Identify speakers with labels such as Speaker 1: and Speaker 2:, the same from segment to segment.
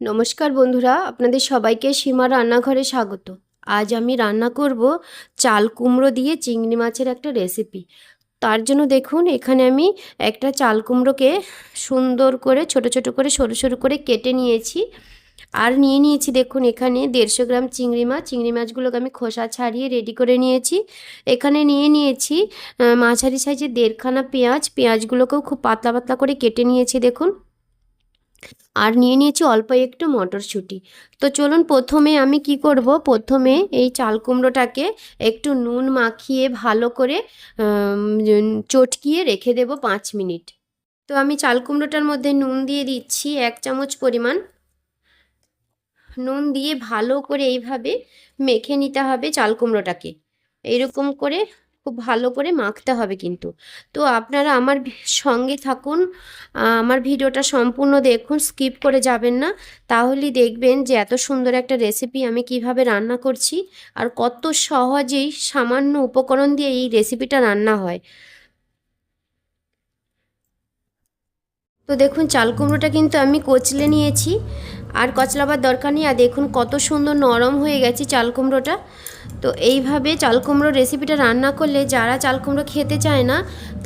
Speaker 1: নমস্কার বন্ধুরা, আপনাদের সবাইকে সীমা রান্নাঘরে স্বাগত। আজ আমি রান্না করব চাল কুমড়ো দিয়ে চিংড়ি মাছের একটা রেসিপি তার জন্য দেখুন, এখানে আমি একটা চাল কুমড়োকে সুন্দর করে, ছোট ছোট করে, সরু সরু করে কেটে নিয়েছি। আর নিয়ে নিয়েছি দেখুন, এখানে দেড়শো গ্রাম চিংড়ি মাছ। চিংড়ি মাছগুলোকে আমি খোসা ছাড়িয়ে রেডি করে নিয়েছি। এখানে নিয়ে নিয়েছি মাঝারি সাইজের দেড়খানা পেঁয়াজ। পেঁয়াজগুলোকেও খুব পাতলা পাতলা করে কেটে নিয়েছি দেখুন। আর নিয়ে নিয়েছি অল্প একটু মটরশুঁটি। তো চলুন প্রথমে আমি কি করব? প্রথমে এই চাল কুমড়োটাকে একটু নুন মাখিয়ে ভালো করে চটকিয়ে রেখে দেব পাঁচ মিনিট। তো আমি চাল কুমড়োটার মধ্যে নুন দিয়ে দিচ্ছি এক চামচ পরিমাণ। নুন দিয়ে ভালো করে এইভাবে মেখে নিতে হবে চাল কুমড়োটাকে। এইরকম করে খুব ভালো করে মাখতে হবে কিন্তু। তো আপনারা আমার সঙ্গে থাকুন। আমার ভিডিওটা সম্পূর্ণ দেখুন, স্কিপ করে যাবেন না। তাহলেই দেখবেন যে এত সুন্দর একটা রেসিপি আমি কীভাবে রান্না করছি আর কত সহজেই সামান্য উপকরণ দিয়ে এই রেসিপিটা রান্না হয়। তো দেখুন, চাল কুমড়োটা কিন্তু আমি কচলে নিয়েছি। আর কচলাবার দরকার নেই। আর দেখুন কত সুন্দর নরম হয়ে গেছে চাল কুমড়োটা। তো এইভাবে চাল কুমড়ো রেসিপিটা রান্না করলে যারা চাল কুমড়ো খেতে চায় না,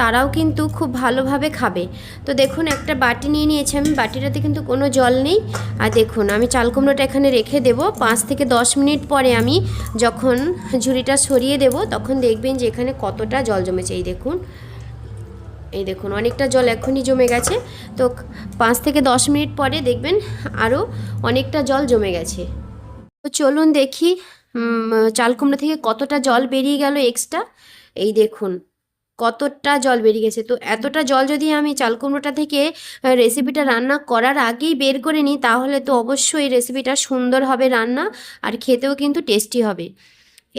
Speaker 1: তারাও কিন্তু খুব ভালোভাবে খাবে। তো দেখুন, একটা বাটি নিয়ে নিয়েছি আমি। বাটিটাতে কিন্তু কোনো জল নেই। আর দেখুন, আমি চাল কুমড়োটা এখানে রেখে দেব। পাঁচ থেকে দশ মিনিট পরে আমি যখন ঝুড়িটা সরিয়ে দেব, তখন দেখবেন যে এখানে কতটা জল জমেছে। এই দেখুন এই দেখুন, অনেকটা জল এখনই জমে গেছে। তো পাঁচ থেকে দশ মিনিট পরে দেখবেন আরও অনেকটা জল জমে গেছে। তো চলুন দেখি চাল কুমড়ো থেকে কতটা জল বেরিয়ে গেল এক্সট্রা এই দেখুন, কতটা জল বেরিয়ে গেছে। তো এতটা জল যদি আমি চাল কুমড়োটা থেকে রেসিপিটা রান্না করার আগেই বের করে নিই, তাহলে তো অবশ্যই রেসিপিটা সুন্দর হবে রান্না আর খেতেও কিন্তু টেস্টি হবে।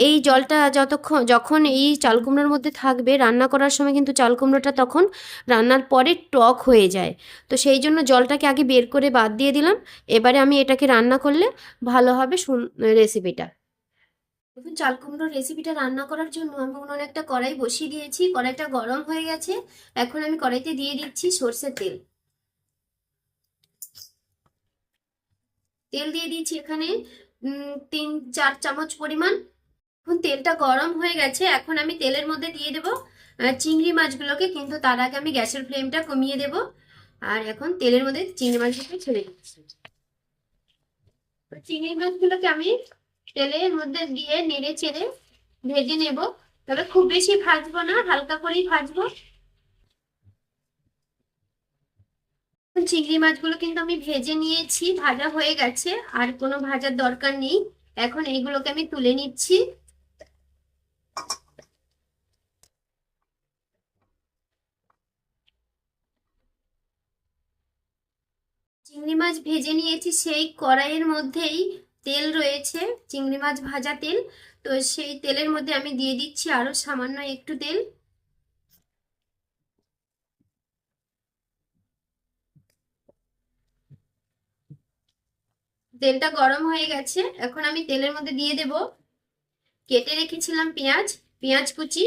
Speaker 1: এই জলটা যতক্ষণ, যখন এই চাল কুমড়োর মধ্যে থাকবে, রান্না করার সময় কিন্তু চাল কুমড়োটা তখন রান্নার পরে টক হয়ে যায়। তো সেই জন্য জলটাকে আগে বের করে বাদ দিয়ে দিলাম। এবারে আমি এটাকে রান্না করলে ভালো হবে রেসিপিটা দেখুন, চাল কুমড়োর রেসিপিটা রান্না করার জন্য আমি উনুনে একটা কড়াই বসিয়ে দিয়েছি। কড়াইটা গরম হয়ে গেছে। এখন আমি কড়াইতে দিয়ে দিচ্ছি সর্ষের তেল। তেল দিয়ে দিচ্ছি এখানে তিন, চার চামচ পরিমাণ। এখন তেলটা গরম হয়ে গেছে। এখন আমি তেলের মধ্যে দিয়ে দেব চিংড়ি মাছগুলোকে, কিন্তু তার আগে আমি গ্যাসের ফ্লেমটা কমিয়ে দেব। আর এখন তেলের মধ্যে চিংড়ি মাছগুলোকে ছেড়ে দিচ্ছি। চিংড়ি মাছগুলোকে আমি তেলের মধ্যে দিয়ে নেড়ে চেড়ে ভেজে নেব। তবে খুব বেশি ভাজবো না, হালকা করেই ভাজবো। চিংড়ি মাছগুলো কিন্তু আমি ভেজে নিয়েছি, ভাজা হয়ে গেছে, আর কোনো ভাজার দরকার নেই। এখন এইগুলোকে আমি তুলে নিচ্ছি। চিংড়ি মাছ ভেজে নিয়েছি সেই কড়াইয়ের মধ্যেই। তেল রয়েছে, চিংড়ি মাছ ভাজা তেল। তো সেই তেলের মধ্যে আমি দিয়ে দিচ্ছি আরও সামান্য একটু তেল। তেলটা গরম হয়ে গেছে, এখন আমি তেলের মধ্যে দিয়ে দেব। কেটে রেখেছিলাম পেঁয়াজ পেঁয়াজ কুচি।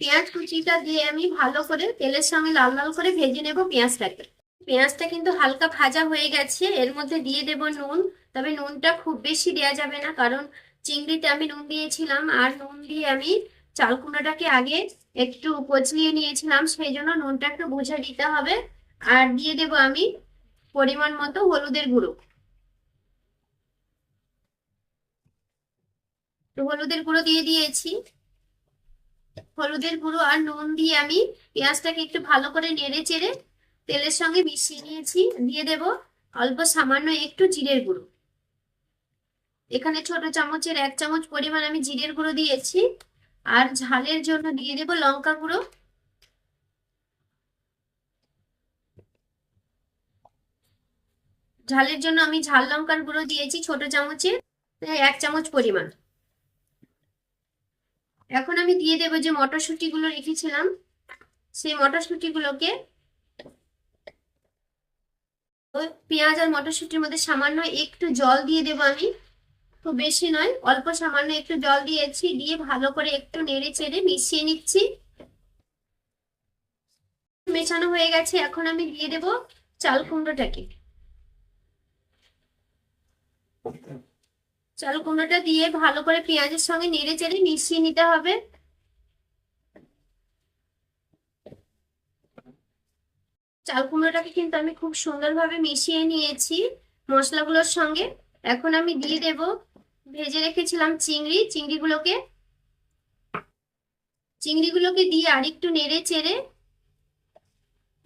Speaker 1: পেঁয়াজ কুচিটা দিয়ে আমি ভালো করে তেলের সঙ্গে লাল লাল করে ভেজে নেব পেঁয়াজটাকে। পেঁয়াজটা কিন্তু হালকা ভাজা হয়ে গেছে, এর মধ্যে দিয়ে দেব নুন। তবে নুনটা খুব বেশি দেওয়া যাবে না, কারণ চিংড়িতে আমি নুন দিয়েছিলাম, আর নুন দিয়ে আমি চাল কুমড়োটাকে আগে একটু কচলিয়ে নিয়েছিলাম, সেই জন্য নুনটা একটু বুঝে দিতে হবে। আর দিয়ে দেব আমি পরিমাণ মতো হলুদের গুঁড়ো। হলুদের গুঁড়ো দিয়ে দিয়েছি। হলুদের গুঁড়ো আর নুন দিয়ে আমি পেঁয়াজটাকে একটু ভালো করে নেড়ে চেড়ে তেলের সঙ্গে মিশিয়ে নিয়েছি, দিয়ে দেব অল্প সামান্য একটু জিরের গুঁড়ো। এখানে ছোট চামচের এক চামচ পরিমাণ আমি জিরের গুঁড়ো দিয়েছি, আর ঝালের জন্য দিয়ে দেব লঙ্কা গুঁড়ো। ঝালের জন্য আমি ঝাল লঙ্কার গুঁড়ো দিয়েছি ছোট চামচের এক চামচ পরিমাণ। এখন আমি দিয়ে দেবো যে মটরশুঁটি গুলো রেখেছিলাম, সেই মটরশুঁটি গুলোকে ওই পেঁয়াজ আর মটরশুঁটির মধ্যে সামান্য একটু জল দিয়ে দেবো আমি। খুব বেশি নয়, অল্প সামান্য একটু জল দিয়েছি, দিয়ে ভালো করে একটু নেড়ে চেড়ে মিশিয়ে নিচ্ছি। মেশানো হয়ে গেছে, এখন আমি দিয়ে দেবো চাল কুমড়োটাকে। চাল কুমড়োটা দিয়ে ভালো করে পেঁয়াজের সঙ্গে নেড়ে চেড়ে মিশিয়ে নিতে হবে। চাল কুমড়োটাকে কিন্তু আমি খুব সুন্দরভাবে মিশিয়ে নিয়েছি মশলাগুলোর সঙ্গে। এখন আমি দিয়ে দেব, ভেজে রেখেছিলাম চিংড়ি। চিংড়িগুলোকে চিংড়িগুলোকে দিয়ে আরেকটু নেড়ে চেড়ে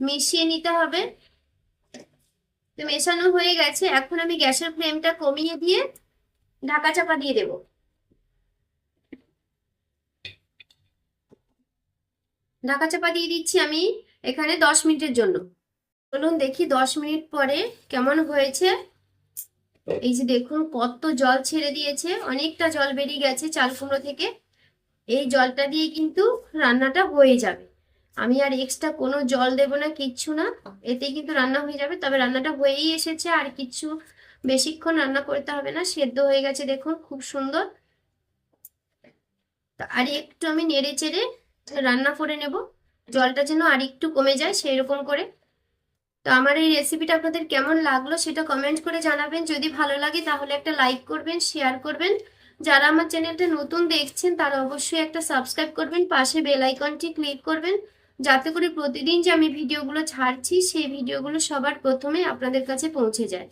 Speaker 1: মিশিয়ে নিতে হবে। তো মেশানো হয়ে গেছে। এখন আমি গ্যাসের ফ্লেমটা কমিয়ে দিয়ে ঢাকা চাপা দিয়ে দেব। ঢাকা চাপা দিয়ে দিচ্ছি আমি এখানে দশ মিনিটের জন্য। চলুন দেখি দশ মিনিট পরে কেমন হয়েছে। এই যে দেখুন, কত জল ছেড়ে দিয়েছে, অনেকটা জল বেরিয়ে গেছে চাল কুমড়ো থেকে। এই জলটা দিয়ে কিন্তু রান্নাটা হয়ে যাবে। আমি আর এক্সট্রা কোনো জল দেব না, কিচ্ছু না। এতে কিন্তু রান্না হয়ে যাবে। তবে রান্নাটা হয়েই এসেছে, আর কিছু বেশিক্ষণ রান্না করতে হবে না। সেদ্ধ হয়ে গেছে, দেখুন, খুব সুন্দর। আর একটু আমি নেড়ে চেড়ে রান্না করে নেব। জলটা যেন আর একটু কমে যায় সেই রকম করে। তো আমার এই রেসিপিটা আপনাদের কেমন লাগল সেটা কমেন্ট করে জানাবেন। যদি ভালো লাগে তাহলে একটা লাইক করবেন শেয়ার করবেন। যারা আমার চ্যানেলটা নতুন দেখছেন তারা অবশ্যই একটা সাবস্ক্রাইব করবেন, পাশে বেল আইকনটি ক্লিক করবেন। যাতে করে প্রতিদিন যে আমি ভিডিওগুলো ছাড়ছি সেই ভিডিওগুলো সবার প্রথমে আপনাদের কাছে পৌঁছে যায়।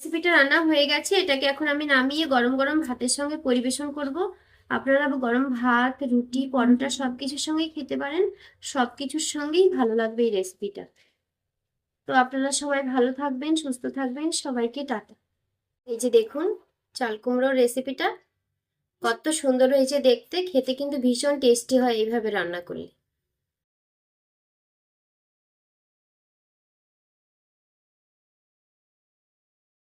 Speaker 1: রেসিপিটা রান্না হয়ে গেছে, এটাকে এখন আমি নামিয়ে গরম গরম ভাতের সঙ্গে পরিবেশন করব। আপনারা গরম ভাত রুটি পরোটা সব কিছুর সঙ্গেই খেতে পারেন। সব কিছুর সঙ্গেই ভালো লাগবে এই রেসিপিটা তো আপনারা সবাই ভালো থাকবেন সুস্থ থাকবেন। সবাইকে টাটা। এই যে দেখুন চাল কুমড়োর রেসিপিটা কত সুন্দর হয়েছে দেখতে। খেতে কিন্তু ভীষণ টেস্টি হয় এইভাবে রান্না করলে।